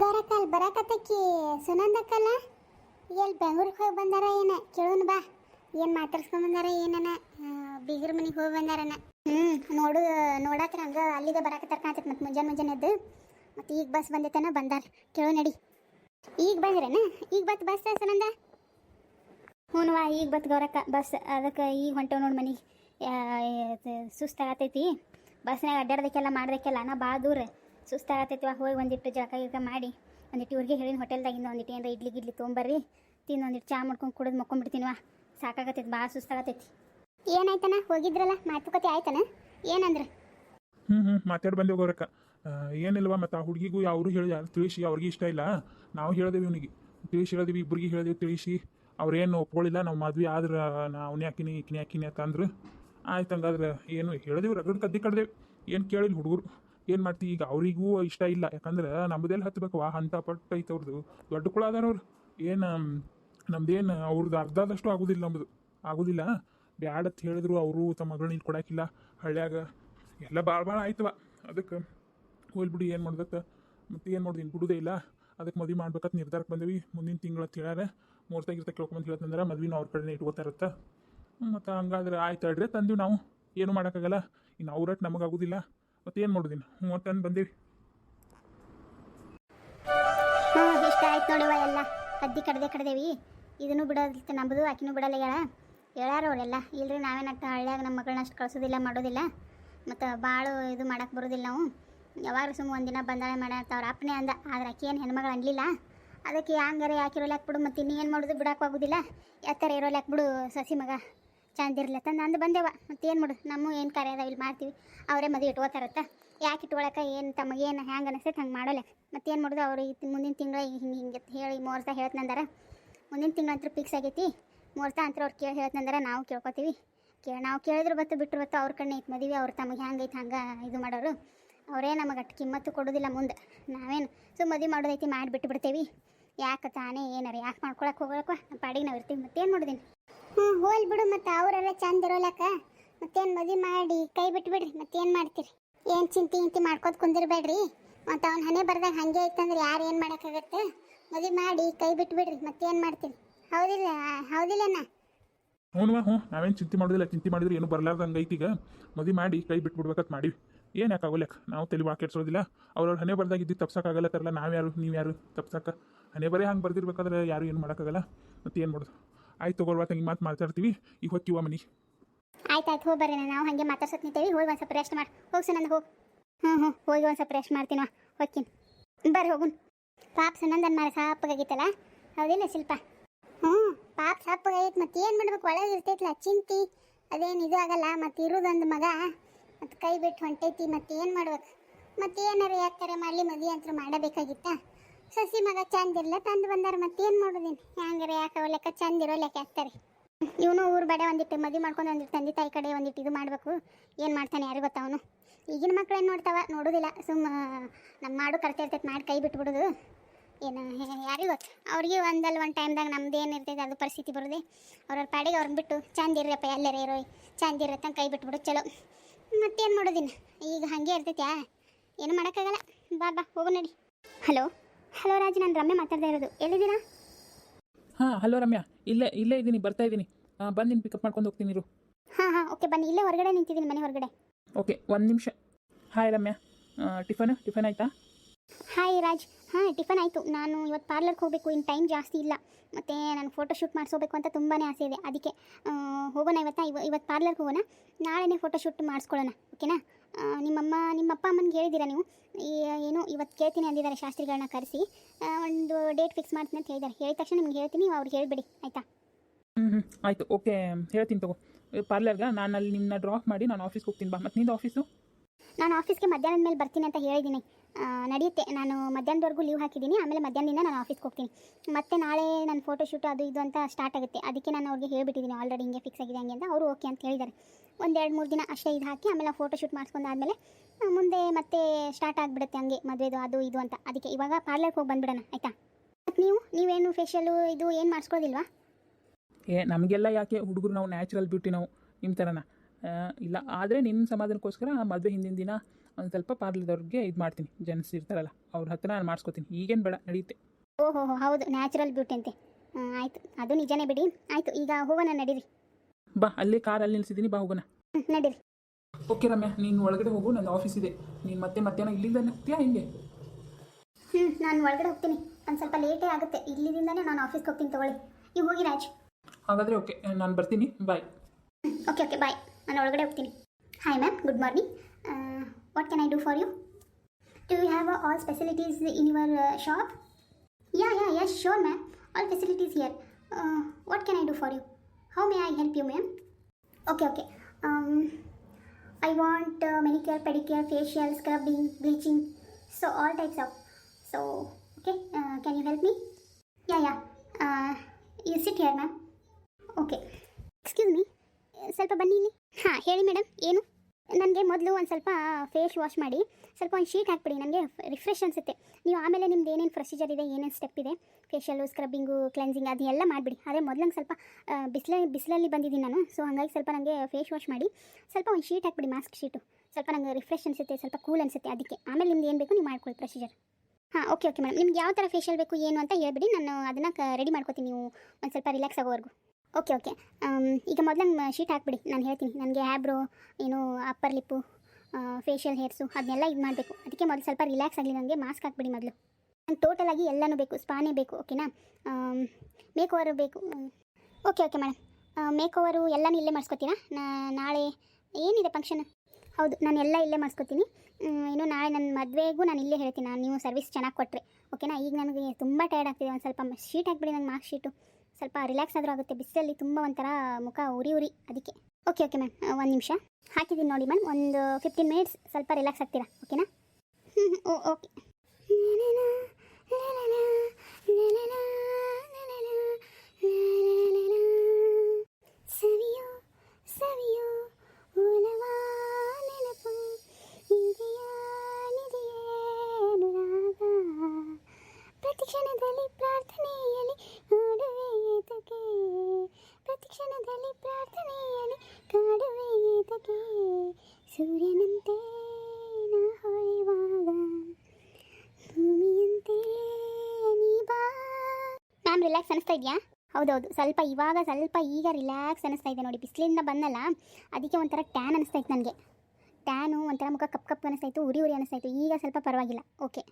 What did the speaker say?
ಗೌರಕ್ಕಲ್ ಬರಾಕತ್ತಕ್ಕಿ ಸುನಂದಕ್ಕಲ್ಲ ಎಲ್ಲಿ ಬೆಂಗ್ಳೂರಿಗೆ ಹೋಗಿ ಬಂದಾರ ಏನ? ಕೇಳೋಣ ಬಾ. ಏನು ಮಾತಾಡ್ಸ್ಕೊಂಡ್ ಬಂದಾರ ಏನನ? ಬೀಗರ ಮನೆಗೆ ಹೋಗಿ ಬಂದಾರನ? ಹ್ಞೂ ನೋಡು ನೋಡಾಕ ಹಂಗ ಅಲ್ಲಿಗೆ ಬರಾಕತ್ತಾರ ಕಾಣ್ತೈತೆ ಮತ್ತು ಮುಂಜಾನೆ ಮುಂಜಾನೆ ಮತ್ತು ಈಗ ಬಸ್ ಬಂದೈತನ, ಬಂದಾರ. ಕೇಳೋ ನಡಿ. ಈಗ ಬಂದ್ರೇನ? ಈಗ ಬತ್ ಬಸ್ ಸುನಂದ? ಹ್ಞೂನವ್ವ ಈಗ ಬತ್ ಗೌರಕ್ಕ ಬಸ್. ಅದಕ್ಕೆ ಈಗ ಹೊಂಟವ್ ನೋಡಿ ಮನೆಗೆ. ಸುಸ್ತಾಗತೈತಿ ಬಸ್ನಾಗ ಅಡ್ಡಾಡ್ದಕ್ಕೆಲ್ಲ ಮಾಡ್ದಕ್ಕೆಲ್ಲ ನಾ ಭಾಳ ದೂರ. ಸುಸ್ತಾಗತೈತಿ ಹೋಗಿ ಒಂದಿಟ್ಟು ಜಳಕ ಗಿಳಕ ಮಾಡಿ, ಒಂದಿಟ್ಟು ಇವ್ರಿಗೆ ಹೇಳಿನ ಹೋಟೆಲ್ದಾಗಿಂದ ಒಂದಿಟ್ಟು ಏನಾರ ಇಡ್ಲಿ ಗಿಡ್ಲಿ ತೊಗೊಂಬರ್ರಿ, ತಿಂದು ಒಂದಿಟ್ಟು ಚಾ ಮಾಡ್ಕೊಂಡು ಕುಡಿದು ಮಕ್ಕೊಂಡ್ಬಿಡ್ತೀನಿವಾ ಸಾಕಾಗತ್ತೈತಿ ಭಾಳ ಸುಸ್ತಾಗತ್ತೈತಿ ಏನಾಯ್ತನ ಹೋಗಿದ್ರಲ್ಲ, ಮಾತುಕತೆ ಆಯ್ತನ ಏನಂದ್ರೆ? ಹ್ಞೂ ಹ್ಞೂ ಮಾತಾಡಿ ಬಂದೇವು ಗೌರಕ್ಕ ಏನಿಲ್ವಾ ಮತ್ತು, ಆ ಹುಡುಗಿಗೂ ಅವರು ಹೇಳಿ ತಿಳಿಸಿ, ಅವ್ರಿಗೆ ಇಷ್ಟ ಇಲ್ಲ. ನಾವು ಹೇಳಿದೆವು ಇವನಿಗೆ. ತಿಳಿಸಿ ಹೇಳಿದ್ವಿ ಇಬ್ಬರಿಗೆ ಹೇಳಿದೆವು, ತಿಳಿಸಿ. ಅವ್ರೇನು ಒಪ್ಕೊಳ್ಳಿಲ್ಲ ನಾವು ಮದ್ವೆ ಆದ್ರೆ ನಾ ಅವನೇ ಹಾಕಿನಿ ಇಕಿನಿ ಹಾಕಿನಿ ಅಂತ ಅಂದ್ರು. ಆಯ್ತು ಹಂಗಾದ್ರೆ ಏನು, ಹೇಳಿದೆವು, ರಗಡ್ ಕದ್ದಿ ಕಡ್ದೇವು. ಏನು ಕೇಳಿಲ್ಲ ಹುಡುಗರು. ಏನು ಮಾಡ್ತಿ ಈಗ ಅವರಿಗೂ ಇಷ್ಟ ಇಲ್ಲ. ಯಾಕಂದ್ರೆ ನಮ್ಮದೆಲ್ಲ ಹತ್ಬೇಕು. ವಾ ಹಂತ ಪಟ್ಟ ಐತೆ ಅವ್ರದ್ದು ದೊಡ್ಡ ಕುಳ ಅದಾರ ಅವ್ರು. ಏನು ನಮ್ದೇನು ಅವ್ರದ್ದು ಅರ್ಧದಷ್ಟು ಆಗೋದಿಲ್ಲ ನಮ್ಮದು ಆಗೋದಿಲ್ಲ. ಬ್ಯಾಡತ್ ಹೇಳಿದ್ರು ಅವರು ತಮ್ಮ ಮಗಳನ್ನ ಇಲ್ಲಿ ಕೊಡಾಕಿಲ್ಲ. ಹಳ್ಳ್ಯಾಗ ಎಲ್ಲ ಭಾಳ ಭಾಳ ಆಯ್ತವ. ಅದಕ್ಕೆ ಹೋಗ್ಬಿಡಿ ಏನು ಮಾಡ್ದಕ್ಕೆ ಮತ್ತೆ ಏನು ಮಾಡ್ದು? ಬಿಡುದೇ ಇಲ್ಲ. ಅದಕ್ಕೆ ಮದುವೆ ಮಾಡ್ಬೇಕಂತ ನಿರ್ಧಾರಕ್ಕೆ ಬಂದೀವಿ. ಮುಂದಿನ ತಿಂಗಳು ಅಂತ ಹೇಳ್ಯಾರ. ಮೂರ್ತಾಗ ಇರ್ತ ಕೇಳ್ಕೊಂಬಂದು ಹೇಳ್ತಂದ್ರೆ ಮದ್ವಿನ ಅವ್ರ ಕಡೆನೇ ಇಟ್ಕೋತಾರತ್ತ ಮತ್ತು ಹಂಗಾದ್ರೆ ಆಯ್ತು ಅಡ್ರೆ ತಂದೀವಿ ನಾವು. ಏನು ಮಾಡೋಕ್ಕಾಗಲ್ಲ. ಇನ್ನು ಅವ್ರಟ್ ನಮಗಾಗೋದಿಲ್ಲ ಮತ್ತೆ ಮಾಡೋದಿನ ಮೂವತ್ತಂದು ಬಂದೀವಿ ಹ್ಞೂ ಇಷ್ಟ ಆಯ್ತು ಎಲ್ಲ. ಕದ್ದಿ ಕಡ್ದೆ ಕಡ್ದೇವಿ. ಇದನ್ನು ಬಿಡೋದಿತ್ತು, ನಂಬದು, ಆಕಿನೂ ಬಿಡಲ್ಲ ಹೇಳ. ಹೇಳ್ಯಾರ ಅವರೆಲ್ಲ. ಇಲ್ರಿ ನಾವೇನಾಗ್ತಾ ಹಳ್ಳ್ಯಾಗ ನಮ್ಮ ಮಗಳನ್ನ ಅಷ್ಟು ಕಳ್ಸೋದಿಲ್ಲ, ಮಾಡೋದಿಲ್ಲ. ಮತ್ತು ಭಾಳ ಇದು ಮಾಡಕ್ಕೆ ಬರೋದಿಲ್ಲ ನಾವು. ಯಾವಾಗ ಸುಮ್ಮ ಒಂದಿನ ಬಂದಾಳೆ ಮಾಡ ಅಂತ ಅವ್ರ ಅಪ್ಪನೇ ಅಂದ. ಆದ್ರೆ ಆಕೆ ಏನು ಹೆಣ್ಮಗಳು ಅನ್ಲಿಲ್ಲ. ಅದಕ್ಕೆ ಹಂಗಾರೆ ಯಾಕೆ ಹಾಕ್ಬಿಡು ಬಿಡು, ಮತ್ತು ಇನ್ನೇನು ಮಾಡೋದು ಬಿಡೋಕ್ಕಾಗೋದಿಲ್ಲ ಯಾತರ ಇರೋಲ್ಯಾಕ ಬಿಡು, ಸಸಿ ಮಗ. ಚಂದ ನಂದು ಬಂದೆವ. ಅಂದು ಏನು ಮಾಡು? ನಮ್ಮ ಏನು ಕಾರ್ಯ ಅದಾವ? ಇಲ್ಲಿ ಮಾಡ್ತೀವಿ. ಅವರೇ ಮದುವೆ ಇಟ್ಕೋತಾರತ್ತ ಯಾಕೆ ಇಟ್ಕೊಳಕ? ಏನು ತಮಗೆ ಏನು ಹ್ಯಾಂಗೆ ಅನಿಸ್ತೈತೆ ಹಂಗೆ ಮಾಡೋಲ್ಲ ಮತ್ತೆ ಏನು ಮಾಡೋದು? ಅವ್ರು ಈ ಮುಂದಿನ ತಿಂಗಳು ಹಿಂಗೆ ಹಿಂಗೆ ಹೇಳಿ ಮೂರ್ತ ಹೇಳ್ತಂದಾರ ಮುಂದಿನ ತಿಂಗಳು ಅಂತ ಫಿಕ್ಸ್ ಆಗೈತಿ. ಮೂರ್ತ ಅಂತ ಅವ್ರು ಕೇಳಿ ಹೇಳ್ತಂದಾರ ನಾವು ಕೇಳ್ಕೊತೀವಿ. ಕೇಳ ನಾವು ಕೇಳಿದ್ರು ಬತ್ತು ಬಿಟ್ಟರು ಬತ್ತು ಅವ್ರ ಕಣ್ಣೆ ಐತೆ. ಮದುವೆ ಅವ್ರು ತಮಗೆ ಹ್ಯಾಂಗೈತೆ ಹಂಗೆ ಇದು ಮಾಡೋರು. ಅವರೇ ನಮಗೆ ಅಷ್ಟು ಕಿಮ್ಮತ್ತು ಕೊಡೋದಿಲ್ಲ ಮುಂದೆ. ನಾವೇನು ಸೊ ಮದುವೆ ಮಾಡೋದೈತಿ ಮಾಡಿ ಬಿಟ್ಟು ಬಿಡ್ತೇವಿ ಯಾಕೆ ತಾನೇ ಏನಾರ ಯಾಕೆ ಮಾಡ್ಕೊಳಕ್ಕೆ ಹೋಗೋಳಕ್ಕ ನಮ್ಮ ಪಾಡಿಗೆ ನಾವು ಇರ್ತೀವಿ. ಮತ್ತೇನು ಮಾಡೋದಿನ? ಹ್ಞೂ ಹೋಲ್ ಬಿಡು ಮತ್ತು, ಅವರೆಲ್ಲ ಚಂದ ಇರೋಲಕ್ಕ. ಮತ್ತೇನು ಮದುವೆ ಮಾಡಿ, ಕೈ ಬಿಟ್ಟು ಬಿಡ್ರಿ ಮತ್ತೇನು ಮಾಡ್ತೀರಿ? ಏನು ಚಿಂತೆ ಇಂತಿ ಮಾಡ್ಕೋತ ಕುಂದಿರ್ಬೇಡ್ರಿ. ಮತ್ತು ಅವ್ನ ಹಣೆ ಬರ್ದಾಗ ಹಾಗೆ ಐತಂದ್ರೆ ಯಾರು ಏನು ಮಾಡೋಕ್ಕಾಗತ್ತೆ? ಮದುವೆ ಮಾಡಿ, ಕೈ ಬಿಟ್ಟು ಬಿಡ್ರಿ ಮತ್ತೇನು ಮಾಡ್ತೀರಿ? ಹೌದಿಲ್ಲ ಹೌದಿಲ್ಲಣ್ಣ ಹ್ಞೂ ಹ್ಞೂ. ನಾವೇನು ಚಿಂತೆ ಮಾಡೋದಿಲ್ಲ, ಚಿಂತೆ ಮಾಡಿದ್ರೆ ಏನು ಬರಲಾರ್ದಂಗೆ ಈಗ. ಮದುವೆ ಮಾಡಿ, ಕೈ ಬಿಟ್ಬಿಡ್ಬೇಕಂತ ಮಾಡೀವಿ. ಏನು ಯಾಕೆ ನಾವು ತಲೆ ಭಾಳ ಕೆಡ್ಸೋದಿಲ್ಲ ಅವ್ರವ್ರ ಹಣೆ ಬರ್ದಾಗ ಇದ್ದು ತಪ್ಸಕ್ಕಾಗಲ್ಲ ತರಲ್ಲ ನಾವು ಯಾರು ನೀವು ಯಾರು ತಪ್ಸಕ್ಕೆ. ಹಣೆ ಬರೀ ಹಂಗೆ ಬರ್ದಿರ್ಬೇಕಾದ್ರೆ ಯಾರು ಏನು ಮಾಡೋಕ್ಕಾಗಲ್ಲ. ಮತ್ತೆ ಏನು ಮಾಡೋದು? ಆಯ್ತು ತಗೊಳ್ವಾ ತಂಗಿ ಮಾತು ಮಾತಾಡ್ತೀವಿ. ಈಗ ಹೊತ್ತಿವ ಮನೆ ಆಯ್ತು ಆಯ್ತು ಹೋಗಿ ಬರ್ರಿ ನಾವು ಹಾಗೆ ಮಾತಾಡ್ಸತ್ ಹೋಗಿ ಒಂದು ಸ್ವಲ್ಪ ರೆಸ್ಟ್ ಮಾಡಿ. ಹೋಗಿ ಸುನಂದ ಹೋಗಿ. ಹ್ಞೂ ಹ್ಞೂ ಹೋಗಿ ಒಂದು ಸ್ವಲ್ಪ ರೆಸ್ಟ್ ಮಾಡ್ತೀನ ಹೋಗ್ತೀನಿ. ಬರ್ರಿ, ಹೋಗುನ್. ಪಾಪ ಸುನಂದನ್ ಮಾರ ಸಾಪಗಾಗಿತ್ತಲ್ಲ? ಹೌದಿಲ್ಲ ಶಿಲ್ಪ? ಹ್ಞೂ ಪಾಪ ಸಾಪಗಾಗೈತೆ ಮತ್ತೆ ಏನು ಮಾಡ್ಬೇಕು? ಒಳಗೆ ಇರ್ತೈತಲ್ಲ ಚಿಂತಿ. ಅದೇನು ಇದು ಆಗಲ್ಲ ಮತ್ತೆ ಇರೋದೊಂದು ಮಗ. ಮತ್ತು ಕೈ ಬಿಟ್ಟು ಹೊಂಟೈತಿ ಮತ್ತೆ ಏನು ಮಾಡ್ಬೇಕು? ಮತ್ತೆ ಏನಾರು ಯಾಕೆ ಮಾಡಲಿ, ಮದುವೆ ಅಂತ ಮಾಡಬೇಕಾಗಿತ್ತ? ಸಸಿ ಮಗ ಚಂದ ಇರ್ಲ, ತಂದು ಬಂದಾರ ಮತ್ತೆ ಏನು ಮಾಡೋದೇನು? ಹ್ಯಾಂಗಾರ ಯಾಕೆ ಲೆಕ್ಕ ಚಂದ ಇರೋ ಲೆಕ್ಕ ಹಾಕ್ತಾರೆ. ಇವನು ಊರು ಬೇಡ ಒಂದಿಟ್ಟು ಮದುವೆ ಮಾಡ್ಕೊಂಡು ಒಂದಿಟ್ಟು ತಂದೆ ತಾಯಿ ಕಡೆ ಒಂದಿಟ್ಟು ಇದು ಮಾಡಬೇಕು. ಏನು ಮಾಡ್ತಾನೆ ಯಾರು ಗೊತ್ತವನು ಈಗಿನ ಮಕ್ಳು ಏನು ನೋಡ್ತಾವ? ನೋಡೋದಿಲ್ಲ. ಸುಮ್ಮ ನಮ್ಮ ಮಾಡು ಕರ್ತ ಇರ್ತೈತೆ ಮಾಡಿ ಕೈ ಬಿಟ್ಬಿಡೋದು. ಏನು ಯಾರಿಗೂ ಗೊತ್ತು? ಅವ್ರಿಗೆ ಒಂದಲ್ಲ ಒಂದು ಟೈಮ್ದಾಗ ನಮ್ದು ಏನು ಇರ್ತೈತೆ ಅದು ಪರಿಸ್ಥಿತಿ ಬರೋದೆ. ಅವ್ರವ್ರ ಪಾಡಿಗೆ ಅವ್ರನ್ನ ಬಿಟ್ಟು ಚಂದ ಇರ್ರಪ್ಪ ಎಲ್ಲರೇ ಇರೋ, ಚಂದ ಇರತ್ತ ಕೈ ಬಿಟ್ಬಿಡು, ಚಲೋ. ಮತ್ತೇನು ಮಾಡೋದಿನ? ಈಗ ಹಾಗೆ ಇರ್ತೈತ್ಯಾ? ಏನು ಮಾಡೋಕ್ಕಾಗಲ್ಲ. ಬಾ ಬಾ, ಹೋಗು ನಡಿ. ಹಲೋ? ಹಲೋ ರಾಜ್ ನಾನು ರಮ್ಯ ಮಾತಾಡ್ತಾ ಇರೋದು. ಎಲ್ಲಿದ್ದೀರಾ? ಹಾಂ ಹಲೋ ರಮ್ಯಾ. ಇಲ್ಲೇ ಇಲ್ಲೇ ಇದ್ದೀನಿ ಬರ್ತಾ ಇದ್ದೀನಿ. ಬಂದು ನಿನ್ನ ಪಿಕಪ್ ಮಾಡ್ಕೊಂಡು ಹೋಗ್ತೀನಿ ಇರು. ಹಾಂ ಹಾಂ ಓಕೆ ಬನ್ನಿ. ಇಲ್ಲೇ ಹೊರಗಡೆ ನಿಂತಿದ್ದೀನಿ ಮನೆ ಹೊರಗಡೆ. ಓಕೆ ಒಂದು ನಿಮಿಷ. ಹಾಯ್ ರಮ್ಯಾ. ಟಿಫನ್ ಟಿಫನ್ ಆಯಿತಾ? ಹಾಯ್ ರಾಜ್. ಹಾಂ ಟಿಫನ್ ಆಯಿತು. ನಾನು ಇವತ್ತು ಪಾರ್ಲರ್ಗೆ ಹೋಗಬೇಕು. ಇನ್ನು ಟೈಮ್ ಜಾಸ್ತಿ ಇಲ್ಲ. ಮತ್ತು ನಾನು ಫೋಟೋ ಶೂಟ್ ಮಾಡಿಸ್ಕೋಬೇಕು ಅಂತ ತುಂಬಾ ಆಸೆ ಇದೆ. ಅದಕ್ಕೆ ಹೋಗೋಣ ಇವತ್ತಾ? ಇವ ಇವತ್ತು ಪಾರ್ಲರ್ಗೆ ಹೋಗೋಣ. ನಾಳೆನೇ ಫೋಟೋ ಶೂಟ್ ಮಾಡಿಸ್ಕೊಳ್ಳೋಣ. ಓಕೆನಾ? ನಿಮ್ಮಮ್ಮ ನಿಮ್ಮ ಅಪ್ಪ ಅಮ್ಮನಿಗೆ ಹೇಳಿದ್ದೀರಾ ನೀವು? ಈ ಏನು ಇವತ್ತು ಕೇಳ್ತೀನಿ ಅಂದಿದ್ದಾರೆ ಶಾಸ್ತ್ರಿಗಳನ್ನ ಕರೆಸಿ. ಒಂದು ಡೇಟ್ ಫಿಕ್ಸ್ ಮಾಡ್ತೀನಿ ಅಂತ ಹೇಳಿದ್ದಾರೆ. ಹೇಳಿದ ತಕ್ಷಣ ನಿಮ್ಗೆ ಹೇಳ್ತೀನಿ ಅವ್ರಿಗೆ ಹೇಳಿಬಿಡಿ ಆಯಿತಾ? ಹ್ಞೂ ಹ್ಞೂ ಆಯಿತು ಓಕೆ ಹೇಳ್ತೀನಿ ತಗೋ. ಪಾರ್ಲರ್ಗೆ ನಾನು ಅಲ್ಲಿ ನಿಮ್ಮನ್ನ ಡ್ರಾಪ್ ಮಾಡಿ ನಾನು ಆಫೀಸ್ಗೆ ಹೋಗ್ತೀನಿ ಬಾ. ಮತ್ತು ನಿಂದು ಆಫೀಸು ನಾನು ಆಫೀಸ್ಗೆ ಮಧ್ಯಾಹ್ನದ ಮೇಲೆ ಬರ್ತೀನಿ ಅಂತ ಹೇಳಿದ್ದೀನಿ. ನಡೆಯುತ್ತೆ. ನಾನು ಮಧ್ಯಾಹ್ನದವರೆಗೂ ಲೀವ್ ಹಾಕಿದ್ದೀನಿ. ಆಮೇಲೆ ಮಧ್ಯಾಹ್ನದಿಂದ ನಾನು ಆಫೀಸ್ಗೆ ಹೋಗ್ತೀನಿ. ಮತ್ತೆ ನಾಳೆ ನನ್ನ ಫೋಟೋ ಶೂಟ್ ಅದು ಇದು ಅಂತ ಸ್ಟಾರ್ಟ್ ಆಗುತ್ತೆ. ಅದಕ್ಕೆ ನಾನು ಅವ್ರಿಗೆ ಹೇಳಿಬಿಟ್ಟಿದ್ದೀನಿ ಆಲ್ರೆಡಿ ಹಿಂಗೆ ಫಿಕ್ಸ್ ಆಗಿದೆ ಹಂಗೆ ಅಂತ. ಅವರು ಓಕೆ ಅಂತ ಹೇಳಿದ್ದಾರೆ. ಒಂದು ಎರಡು ಮೂರು ದಿನ ಅಷ್ಟೇ ಇದು ಹಾಕಿ ಆಮೇಲೆ ಫೋಟೋ ಶೂಟ್ ಮಾಡಿಸ್ಕೊಂಡಾದ್ಮೇಲೆ ಮುಂದೆ ಮತ್ತೆ ಸ್ಟಾರ್ಟ್ ಆಗಿಬಿಡುತ್ತೆ ಹಂಗೆ ಮದುವೆದು ಅದು ಇದು ಅಂತ. ಅದಕ್ಕೆ ಇವಾಗ ಪಾರ್ಲರ್ಗೆ ಹೋಗಿ ಬಂದ್ಬಿಡೋಣ ಆಯಿತಾ? ಮತ್ತು ನೀವು? ನೀವೇನು ಫೇಶಿಯಲು ಇದು ಏನು ಮಾಡಿಸ್ಕೊಳ್ಳೋದಿಲ್ವಾ ಏ ನಮಗೆಲ್ಲ ಯಾಕೆ ಹುಡುಗರು ನಾವು ನ್ಯಾಚುರಲ್ ಬ್ಯೂಟಿ ನಾವು ನಿಮ್ಮ ಥರನ ಇಲ್ಲ ಆದರೆ ನಿಮ್ಮ ಸಮಾಧಾನಕ್ಕೋಸ್ಕರ ಮದುವೆ ಹಿಂದಿನ ದಿನ ಒಂದು ಸ್ವಲ್ಪ ಪಾರ್ಲರ್ದವ್ರಿಗೆ ಇದು ಮಾಡ್ತೀನಿ. ಜೆಂಟ್ಸ್ ಇರ್ತಾರಲ್ಲ ಅವ್ರ ಹತ್ರ ನಾನು ಮಾಡಿಸ್ಕೊತೀನಿ. ಈಗೇನು ಬೇಡ ನಡೆಯುತ್ತೆ ಓಹೋ ಹೌದು ನ್ಯಾಚುರಲ್ ಬ್ಯೂಟಿ ಅಂತೆ. ಆಯಿತು ಆಯ್ತು ಅದು ನಿಜನೇ ಬಿಡಿ. ಆಯಿತು ಈಗ ಹೋಗೋಣ ನಡೀರಿ. ಬಾ ಅಲ್ಲಿ ಕಾರಲ್ಲಿ ನಿಲ್ಸಿದ್ದೀನಿ ಬಾ ಹೋಗೋಣ. ನಡೀರಿ ಓಕೆ ರಮ್ಯಾ ನೀನು ಒಳಗಡೆ ಹೋಗು ನನ್ನ ಆಫೀಸ್ ಇದೆ. ನೀನು ಮತ್ತೆ ಮಧ್ಯಾಹ್ನ ಇಲ್ಲಿಂದ ನಿಲ್ತೀಯಾ ಹಿಂಗೆ? ಹ್ಞೂ ನಾನು ಒಳಗಡೆ ಹೋಗ್ತೀನಿ. ಒಂದು ಸ್ವಲ್ಪ ಲೇಟೇ ಆಗುತ್ತೆ. ಇಲ್ಲಿಂದನೇ ನಾನು ಆಫೀಸ್ಗೆ ಹೋಗ್ತೀನಿ ತಗೊಳ್ಳಿ. ನೀವು ಹೋಗಿ ರಾಜ್. ಹಾಗಾದರೆ ಓಕೆ ನಾನು ಬರ್ತೀನಿ. ಬಾಯ್ ಓಕೆ ಓಕೆ ಬಾಯ್ ನಾನು ಒಳಗಡೆ ಹೋಗ್ತೀನಿ. Hi ma'am good morning what can I do for you do you have all facilities in your shop yeah yeah yes sure ma'am all facilities here what can I do for you how may I help you ma'am okay okay I want manicure pedicure facial scrubbing bleaching so all types of so okay can you help me yeah yeah you sit here ma'am okay excuse me ಸ್ವಲ್ಪ ಬನ್ನಿ ಇಲ್ಲಿ ಹಾಂ ಹೇಳಿ madam ಏನು ನನಗೆ ಮೊದಲು ಒಂದು ಸ್ವಲ್ಪ ಫೇಸ್ ವಾಶ್ ಮಾಡಿ, ಸ್ವಲ್ಪ ಒಂದು ಶೀಟ್ ಹಾಕ್ಬಿಡಿ, ನನಗೆ ರಿಫ್ರೆಶ್ ಅನಿಸುತ್ತೆ. ನೀವು ಆಮೇಲೆ ನಿಮ್ದು ಏನೇನು ಪ್ರೊಸೀಜರ್ ಇದೆ, ಏನೇನು ಸ್ಟೆಪ್ ಇದೆ ಫೇಶಿಯಲು ಸ್ಕ್ರಬ್ಬಿಂಗು ಕ್ಲೆನ್ಸಿಂಗ್ ಅದೆಲ್ಲ ಮಾಡಿಬಿಡಿ. ಅದೇ ಮೊದಲಂಗೆ ಸ್ವಲ್ಪ ಬಿಸಿಲ, ಬಿಸಿಲಲ್ಲಿ ಬಂದಿದ್ದೀನಿ ನಾನು ಸೊ ಹಾಗಾಗಿ ಸ್ವಲ್ಪ ನನಗೆ ಫೇಸ್ ವಾಶ್ ಮಾಡಿ, ಸ್ವಲ್ಪ ಒಂದು ಶೀಟ್ ಹಾಕ್ಬಿಡಿ ಮಾಸ್ಕ್ ಶೀಟು. ಸ್ವಲ್ಪ ನನಗೆ ರಿಫ್ರೆಶ್ ಅನಿಸುತ್ತೆ, ಸ್ವಲ್ಪ ಕೂಲ್ ಅನಿಸುತ್ತೆ ಅದಕ್ಕೆ. ಆಮೇಲೆ ನಿಮ್ದು ಏನು ಬೇಕು, ನೀವು ಮಾಡ್ಕೊಳ್ಳಿ ಪ್ರೊಸೀಜರ್ ಹಾಂ ಓಕೆ ಓಕೆ ಮೇಡಮ್ ನಿಮ್ಗೆ ಯಾವ ಥರ ಫೇಶಿಯಲ್ ಬೇಕು, ಏನು ಅಂತ ಹೇಳ್ಬಿಡಿ, ನಾನು ಅದನ್ನು ರೆಡಿ ಮಾಡ್ಕೋತೀನಿ ನೀವು ಒಂದು ಸ್ವಲ್ಪ ರಿಲ್ಯಾಕ್ಸ್ ಆಗೋವರೆಗೂ. Okay okay. ಈಗ ಮೊದಲಂಗೆ ಶೀಟ್ ಹಾಕ್ಬಿಡಿ. ನಾನು ಹೇಳ್ತೀನಿ. ನನಗೆ ಆ್ಯಬ್ರೋ ಏನು ಅಪ್ಪರ್ ಲಿಪ್ಪು ಫೇಶಿಯಲ್ ಹೇರ್ಸು ಅದನ್ನೆಲ್ಲ ಇದು ಮಾಡಬೇಕು. ಅದಕ್ಕೆ ಮೊದಲು ಸ್ವಲ್ಪ ರಿಲ್ಯಾಕ್ಸ್ ಆಗಲಿ ನನಗೆ ಮಾಸ್ಕ್ ಹಾಕ್ಬಿಡಿ ಮೊದಲು. ನಂಗೆ ಟೋಟಲಾಗಿ ಎಲ್ಲನೂ ಬೇಕು ಸ್ಪಾನೇ ಬೇಕು ಓಕೆನಾ ಮೇಕ್ ಓವರು ಬೇಕು. Okay okay madam make over ಎಲ್ಲನೂ ಇಲ್ಲೇ ಮಾಡಿಸ್ಕೊತೀರಾ? ನಾಳೆ ಏನಿದೆ ಫಂಕ್ಷನ್ ಹೌದು, ನಾನು ಎಲ್ಲ ಇಲ್ಲೇ ಮಾಡಿಸ್ಕೊತೀನಿ. ಇನ್ನು ನಾಳೆ ನನ್ನ ಮದುವೆಗೂ ನಾನು ಇಲ್ಲೇ ಹೇಳ್ತೀನಿ. ನಾನು ನೀವು ಸರ್ವಿಸ್ ಚೆನ್ನಾಗಿ ಕೊಟ್ಟರೆ ಓಕೆನಾ ಈಗ ನನಗೆ ತುಂಬ ಟಯರ್ಡ್ ಆಗ್ತಿದೆ. ಒಂದು ಸ್ವಲ್ಪ ಶೀಟ್ ಹಾಕ್ಬಿಡಿ ನನ್ನ ಮಾರ್ಕ್ ಶೀಟು ಸ್ವಲ್ಪ ರಿಲ್ಯಾಕ್ಸ್ ಆದರೂ ಆಗುತ್ತೆ. ಬಿಸಿಲಲ್ಲಿ ತುಂಬ ಒಂಥರ ಮುಖ ಉರಿ ಉರಿ ಅದಕ್ಕೆ. ಓಕೆ ಓಕೆ ಮ್ಯಾಮ್ ಒಂದು ನಿಮಿಷ. ಹಾಕಿದ್ದೀನಿ ನೋಡಿ ಮ್ಯಾಮ್ ಒಂದು ಫಿಫ್ಟೀನ್ ಮಿನಿಟ್ಸ್ ಸ್ವಲ್ಪ ರಿಲ್ಯಾಕ್ಸ್ ಆಗ್ತೀರಾ? ಓಕೆನಾ ಹ್ಞೂ ಓಕೆ ಮ್ಯಾಮ್ ರಿಲ್ಯಾಕ್ಸ್ ಅನಿಸ್ತಾ ಇದೆಯಾ? ಹೌದೌದು. ಸ್ವಲ್ಪ ಇವಾಗ ಸ್ವಲ್ಪ ಈಗ ರಿಲ್ಯಾಕ್ಸ್ ಅನಿಸ್ತಾ ಇದೆ ನೋಡಿ. ಬಿಸಿಲಿಂದ ಬಂದಲ್ಲ, ಅದಕ್ಕೆ ಒಂಥರ ಟ್ಯಾನ್ ಅನಿಸ್ತಾ ಇತ್ತು ನನಗೆ. ಟ್ಯಾನು ಒಂಥರ ಮುಖ ಕಪ್ ಕಪ್ ಅನಿಸ್ತಾ ಇತ್ತು, ಉರಿ ಉರಿ ಅನಿಸ್ತಾ ಇತ್ತು. ಈಗ ಸ್ವಲ್ಪ ಪರವಾಗಿಲ್ಲ. ಓಕೆ